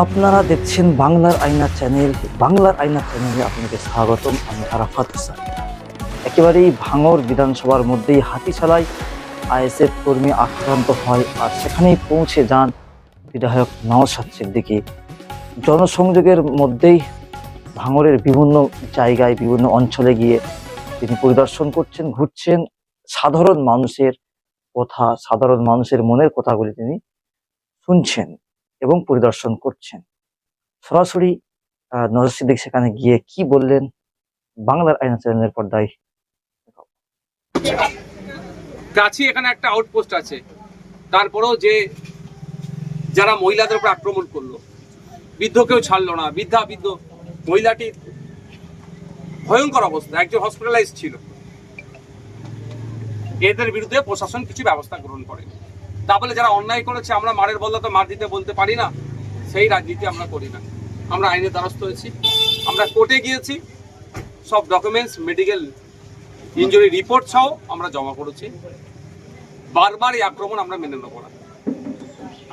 আপনারা দেখছেন বাংলার আয়না চ্যানেল, বাংলার আয়না চ্যানেলে আপনাকে স্বাগতম, আমি আরাফাত হোসেন। একেবারেই ভাঙর বিধানসভার মধ্যেই হাতিশালায় আইএসএফ কর্মী আক্রান্ত হয় আর সেখানেই পৌঁছে যান বিধায়ক নওশাদ সিদ্দিকী। জনসংযোগের মধ্যেই ভাঙরের বিভিন্ন জায়গায়, বিভিন্ন অঞ্চলে গিয়ে তিনি পরিদর্শন করছেন, ঘুরছেন। সাধারণ মানুষের কথা, সাধারণ মানুষের মনের কথাগুলি তিনি শুনছেন। এবং পরিদর্শন করছেন। সরাসরি নজর সিদ্দিক সেখানে গিয়ে কি বললেন? বাংলার আইনা চ্যানেলের পর্দায় কাছে এখানে একটা আউটপোস্ট আছে। তারপরেও যে যারা মহিলাদের উপর আক্রমণ করল বৃদ্ধ কেউ ছাড়লো না। বৃদ্ধা, বৃদ্ধ, মহিলাটি ভয়ঙ্কর অবস্থা। একজন হসপিটালাইজ ছিল। এদের বিরুদ্ধে প্রশাসন কিছু ব্যবস্থা গ্রহণ করে। তা বলে যারা অন্যায় করেছে, আমরা মারের বদলা তো মার দিতে বলতে পারি না। সেই রাজনীতি আমরা করি না। আমরা আইনের দ্বারস্থ হয়েছি। আমরা কোর্টে গিয়েছি। সব ডকুমেন্টস মেডিকেল ইঞ্জুরি রিপোর্ট সহ আমরা জমা করেছি। বারবার এই আক্রমণ আমরা মেনে নেব না।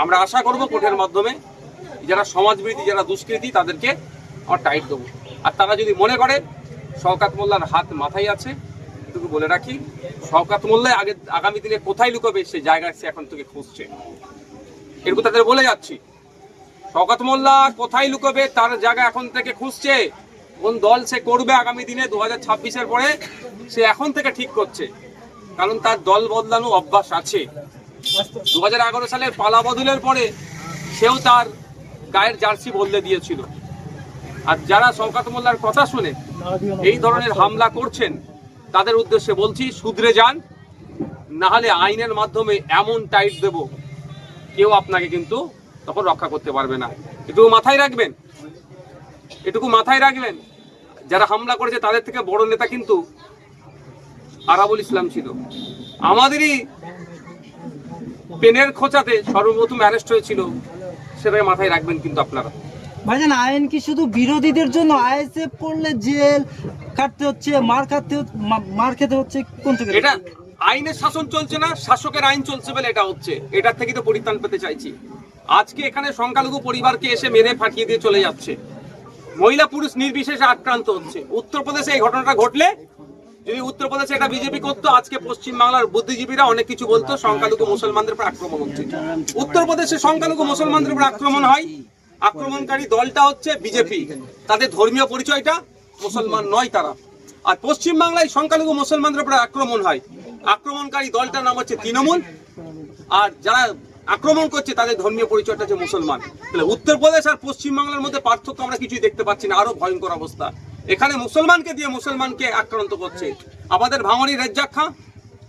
আমরা আশা করব কোর্টের মাধ্যমে যারা সমাজবিরোধী, যারা দুষ্কৃতী, তাদেরকে আমরা টাইট দেবো। আর তারা যদি মনে করে, শওকাত মোল্লার হাত মাথায় আছে, এটুকু বলে রাখি। শওকাত মোল্লা আগে আগামী দিনে কোথায় লুকোবে সেই জায়গায় সে এখন থেকে খুঁজছে। এরকম তাদের বলে যাচ্ছি। শওকাত মোল্লা কোথায় লুকোবে তার জায়গা এখন থেকে খুঁজছে, কোন দল সে করবে আগামী দিনে দু হাজার ছাব্বিশের পরে, সে এখন থেকে ঠিক করছে। কারণ তার দল বদলানো অভ্যাস আছে। দু হাজার এগারো সালের পালা বদলের পরে সেও তার গায়ের জার্সি বদলে দিয়েছিল। আর যারা শওকাত মোল্লার কথা শুনে, এই ধরনের হামলা করছেন তাদের উদ্দেশ্যে বলছি শুধরে যান না হলে আইনের মাধ্যমে এমন টাইট দেব, কেউ আপনাকে কিন্তু তখন রক্ষা করতে পারবে না। এটুকু মাথায় রাখবেন, এটুকু মাথায় রাখবেন, যারা হামলা করেছে তাদের থেকে বড় নেতা কিন্তু আরাবুল ইসলাম ছিল। আমাদেরই পেনের খোঁচাতে সর্বপ্রথম অ্যারেস্ট হয়েছিল, সেটাকে মাথায় রাখবেন কিন্তু আপনারা। ভাইজান, আইন কি শুধু বিরোধীদের জন্য? আইএসএফ করলে জেল, কাটতে হচ্ছে, মার কাটতে মার খেতে হচ্ছে, কোন থেকে? এটা আইনের শাসন চলছে না, শাসকের আইন চলছে বলে এটা হচ্ছে। এটার থেকে তো পরিত্রাণ পেতে চাইছি। আজকে এখানে সংখ্যালঘু পরিবারকে এসে মেরে ফাটিয়ে দিয়ে চলে যাচ্ছে। মহিলা পুরুষ নির্বিশেষে আক্রান্ত হচ্ছে। উত্তরপ্রদেশে এই ঘটনাটা ঘটলে, যদি উত্তরপ্রদেশে এটা বিজেপি করতো, আজকে পশ্চিমবাংলার বুদ্ধিজীবীরা অনেক কিছু বলতো, সংখ্যালঘু মুসলমানদের উপর আক্রমণ হচ্ছে। উত্তরপ্রদেশে সংখ্যালঘু মুসলমানদের উপর আক্রমণ হয়। আক্রমণকারী দলটা হচ্ছে বিজেপি। তাদের ধর্মীয় পরিচয়টা মুসলমান নয় তারা। আর পশ্চিমবাংলায় সংখ্যালঘু মুসলমানদের উপরে আক্রমণ হয়। আক্রমণকারী দলটার নাম হচ্ছে তৃণমূল। আর যারা আক্রমণ করছে, তাদের ধর্মীয় পরিচয়টা হচ্ছে মুসলমান। তাহলে উত্তরপ্রদেশ আর পশ্চিমবাংলার মধ্যে পার্থক্য আমরা কিছুই দেখতে পাচ্ছি না। আরও ভয়ঙ্কর অবস্থা। এখানে মুসলমানকে দিয়ে মুসলমানকে আক্রান্ত করছে। আমাদের ভাঙড়ি রেজ্জাক খাঁ,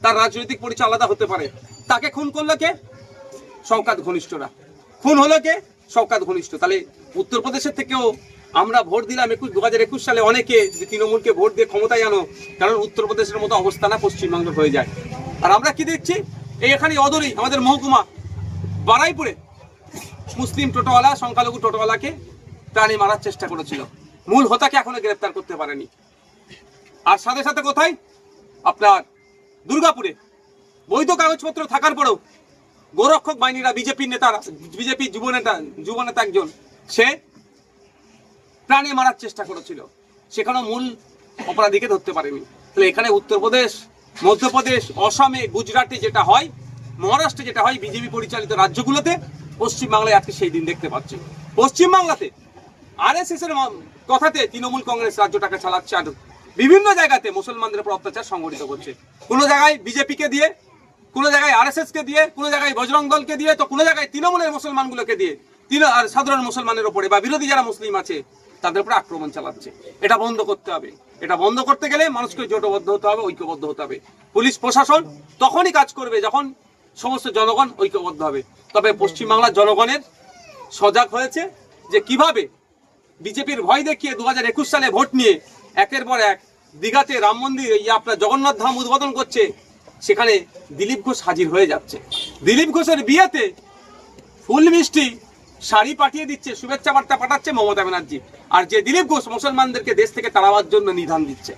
তার রাজনৈতিক পরিচয় আলাদা হতে পারে। তাকে খুন করল কে? শওকাত ঘনিষ্ঠরা। খুন হলো কে? শওকাত ঘনিষ্ঠ। তাহলে উত্তরপ্রদেশের থেকেও আমরা ভোট দিলাম একুশ দু হাজার একুশ সালে অনেকে তৃণমূলকে ভোট দিয়ে ক্ষমতায় আনো, কারণ উত্তরপ্রদেশের মতো অবস্থা না, পশ্চিমবঙ্গের হয়ে যায়। আর আমরা কি দেখছি? এই এখানে অদরি, আমাদের মহকুমা, বারাইপুরে মুসলিম টোটোওয়ালা, সংখ্যালঘু টোটোওয়ালাকে প্রাণী মারার চেষ্টা করেছিল। মূল হোতাকে এখনও গ্রেপ্তার করতে পারেনি। আর সাথে সাথে কোথায়? আপনার দুর্গাপুরে। বৈধ কাগজপত্র থাকার পরেও গোরক্ষক বাহিনীরা বিজেপির নেতারা বিজেপি যুব নেতা যুব নেতা একজন, সে প্রাণে মারার চেষ্টা করেছিল। সেখানেও মূল অপরাধীকে ধরতে পারেনি। তাহলে এখানে উত্তরপ্রদেশ, মধ্যপ্রদেশ, অসমে, গুজরাটে যেটা হয়, মহারাষ্ট্রে যেটা হয়, বিজেপি পরিচালিত রাজ্যগুলোতে, পশ্চিমবাংলায় আজকে সেই দিন দেখতে পাচ্ছি। পশ্চিমবাংলাতে আরএসএস এর ম- কথাতে তৃণমূল কংগ্রেস রাজ্যটাকে চালাচ্ছে আর বিভিন্ন জায়গাতে মুসলমানদের উপর অত্যাচার সংগঠিত করছে। কোনো জায়গায় বিজেপিকে দিয়ে কোনো জায়গায় আরএসএস কে দিয়ে, কোনো জায়গায় বজরং দলকে দিয়ে, তো কোনো জায়গায় তৃণমূলের মুসলমানগুলোকে দিয়ে তিন আর সাধারণ মুসলমানের উপরে বা বিরোধী যারা মুসলিম আছে, তাদের উপরে আক্রমণ চালাচ্ছে। এটা বন্ধ করতে হবে। এটা বন্ধ করতে গেলে মানুষকে জোটবদ্ধ হতে হবে, ঐক্যবদ্ধ হতে হবে। পুলিশ প্রশাসন তখনই কাজ করবে যখন সমস্ত জনগণ ঐক্যবদ্ধ হবে। তবে পশ্চিমবাংলার জনগণের সজাগ হয়েছে যে কীভাবে বিজেপির ভয় দেখিয়ে দু হাজার একুশ সালে ভোট নিয়ে একের পর এক দীঘাতে রাম মন্দির ইয়ে আপনার জগন্নাথ ধাম উদ্বোধন করছে সেখানে দিলীপ ঘোষ হাজির হয়ে যাচ্ছে। দিলীপ ঘোষের বিয়েতে ফুল মিষ্টি শাড়ি পাঠিয়ে দিচ্ছে, শুভেচ্ছা বার্তা পাঠাচ্ছে মমতা ব্যানার্জি। আর যে দিলীপ ঘোষ মুসলমানদেরকে দেশ থেকে তাড়াবার জন্য নিধান দিচ্ছে।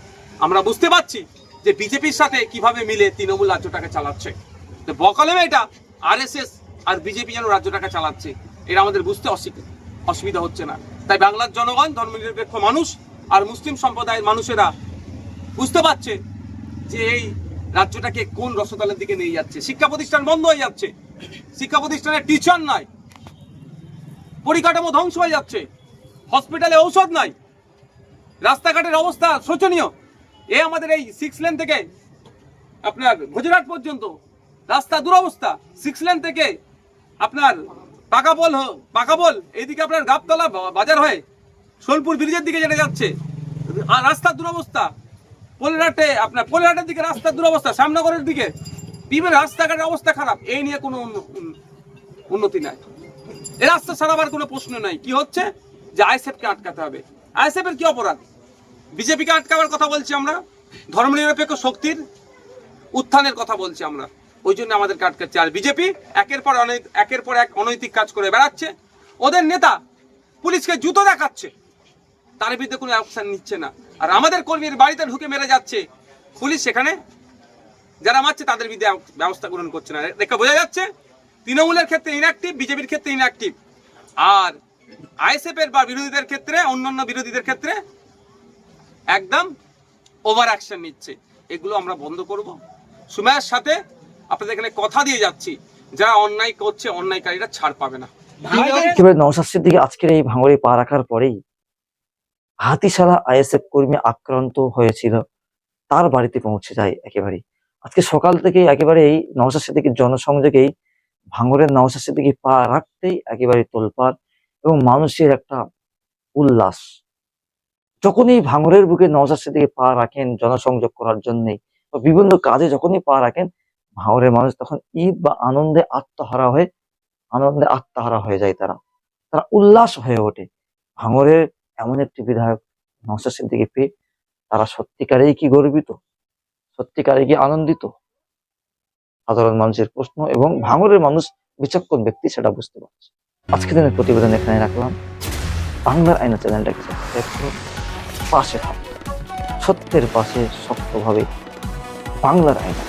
আমরা বুঝতে পারছি যে বিজেপির সাথে কীভাবে মিলে তৃণমূল রাজ্যটাকে চালাচ্ছে। তো বকলমে এটা আরএসএস আর বিজেপি যেন রাজ্যটাকে চালাচ্ছে, এটা আমাদের বুঝতে অসুবিধা হচ্ছে না। তাই বাংলার জনগণ, ধর্মনিরপেক্ষ মানুষ আর মুসলিম সম্প্রদায়ের মানুষেরা বুঝতে পারছে যে এই রাজ্যটাকে কোন রসতলের দিকে নিয়ে যাচ্ছে? শিক্ষা প্রতিষ্ঠান বন্ধ হয়ে যাচ্ছে। শিক্ষা প্রতিষ্ঠানে টিচার নাই। পরিকাঠামো ধ্বংস হয়ে যাচ্ছে। হসপিটালে ঔষধ নাই। রাস্তাঘাটের অবস্থা শোচনীয়। এ আমাদের এই সিক্স লেন থেকে আপনার গুজরাট পর্যন্ত। রাস্তা দুরবস্থা। সিক্স লেন থেকে আপনার পাকাপোল হ- পাকাপোল এইদিকে আপনার গাবতলা বাজার হয়ে সোলপুর ব্রিজের দিকে যেটা যাচ্ছে। আর রাস্তার দুরবস্থা। পোলহাটে আপনার পোলহাটের দিকে রাস্তার দুরবস্থা শ্যামনগরের দিকে। বিভিন্ন রাস্তাঘাটের অবস্থা খারাপ, এই নিয়ে কোনো উন্ন- উন্ন- উন্নতি নাই। এ রাস্তা সারাবার কোনো প্রশ্ন নাই। কি হচ্ছে? যে আইএসএফকে আটকাতে হবে। আইএসএফ এর কি অপরাধ? বিজেপিকে আটকাবার কথা বলছি আমরা, ধর্মনিরপেক্ষ শক্তির উত্থানের কথা বলছি আমরা। ওই জন্য আমাদেরকে আটকাচ্ছে। আর বিজেপি একের পর অনেক একের পর এক অনৈতিক কাজ করে বেড়াচ্ছে। ওদের নেতা পুলিশকে জুতো দেখাচ্ছে। তার বিরুদ্ধে কোনো অ্যাকশন নিচ্ছে না। আর আমাদের কর্মীর বাড়িতে ঢুকে মেরে যাচ্ছে। পুলিশ সেখানে যারা মারছে, তাদের বিরুদ্ধে ব্যবস্থা গ্রহণ করছে না। দেখে বোঝা যাচ্ছে, তৃণমূলের ক্ষেত্রে ইনঅ্যাক্টিভ বিজেপির ক্ষেত্রে ইনঅ্যাক্টিভ আর আইএসএফ এর বা বিরোধীদের ক্ষেত্রে, অন্যান্য বিরোধীদের ক্ষেত্রে একদম ওভার অ্যাকশন নিচ্ছে। এগুলো আমরা বন্ধ করব। সুমায়ের সাথে আপনাদের এখানে কথা দিয়ে যাচ্ছি। যারা অন্যায় করছে, অন্যায়কারীরা ছাড় পাবে না। একেবারে নওশাদ সিদ্দিকী, আজকের এই ভাঙড়ে পা রাখার পরেই হাতিশালা আইএসএফ কর্মী আক্রান্ত হয়েছিল। তার বাড়িতে পৌঁছে যায় একেবারে আজকে সকাল থেকে একেবারে এই নওশাদ সিদ্দিকীর জনসংযোগেই ভাঙরের নওশাদ সিদ্দিকী পা রাখতেই একেবারে তোলপাড় এবং মানুষের একটা উল্লাস। যখনই ভাঙরের বুকে নওশাদ সিদ্দিকী পা রাখেন জনসংযোগ করার জন্যই বা বিভিন্ন কাজে যখনই পা রাখেন ভাঙরের মানুষ তখন ঈদ বা আনন্দে আত্মহারা হয়ে, আনন্দে আত্মহারা হয়ে যায় তারা। তারা উল্লাস হয়ে ওঠে। ভাঙরের এমন একটি বিধায়ক নওশাদ সিদ্দিকী পেয়ে তারা সত্যিকারেই কি গর্বিত? সত্যিকারে কি আনন্দিত? সাধারণ মানুষের প্রশ্ন এবং ভাঙরের মানুষ বিচক্ষণ ব্যক্তি সেটা বুঝতে পারছে। আজকে দিনের প্রতিবেদন এখানে রাখলাম। বাংলার আইনা চ্যানেলটাকে করুন পাশে থাকুন সত্যের পাশে শক্তভাবে বাংলার আইনা